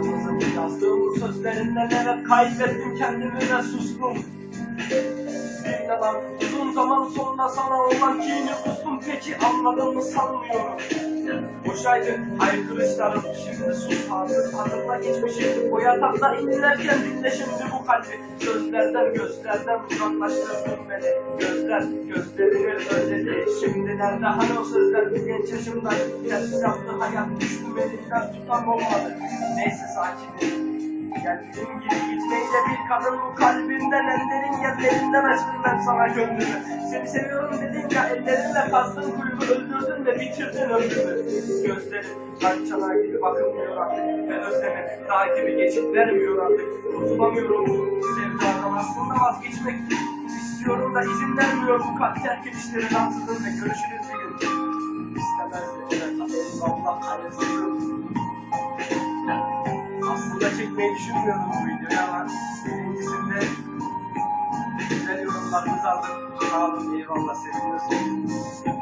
Ansızın yazdığım bu sözlerin nelere kaybettim kendimi de sustum. Bir yalan uzun zaman sonra sana olan kini kustum. Peki anladın mı sanmıyorum. Boşaydı haykırışlarım şimdi sus artık Hatırla geçmişi o yatakta inlerken dinle şimdi bu kalbi. Gözlerden gözlerden uzaklaştırdın beni. Gözler gözlerini özledi. Şimdi nerede hani o sözler? Bir genç yaşımda Ters yaptı hayat düştüm elinden tutan olmadı Neyse sakinim Geldiğim gibi gitmeyi de bir kadın bu kalbimden en derin yerlerinden açtım ben sana gönlümü Seni seviyorum dedin ya ellerinle kazdın kuyumu öldürdün ve bitirdin ömrümü. Gözlerim parçalar gibi bakılmıyor artık. Ve özlemim daha gibi geçit vermiyor artık. Kurtulamıyorum bu sevdadan aslında vazgeçmek istiyorum da izin vermiyor bu kalp terk edişlerin haksızlığın ve görüşürüz bir gün. İstemezdi evet Allah kahretsin çekmeyi düşünmüyordum bu videoyu ama birincisinde güzel yorumlarınızı aldım. Sağ olun, eyvallah, seviyorsunuz.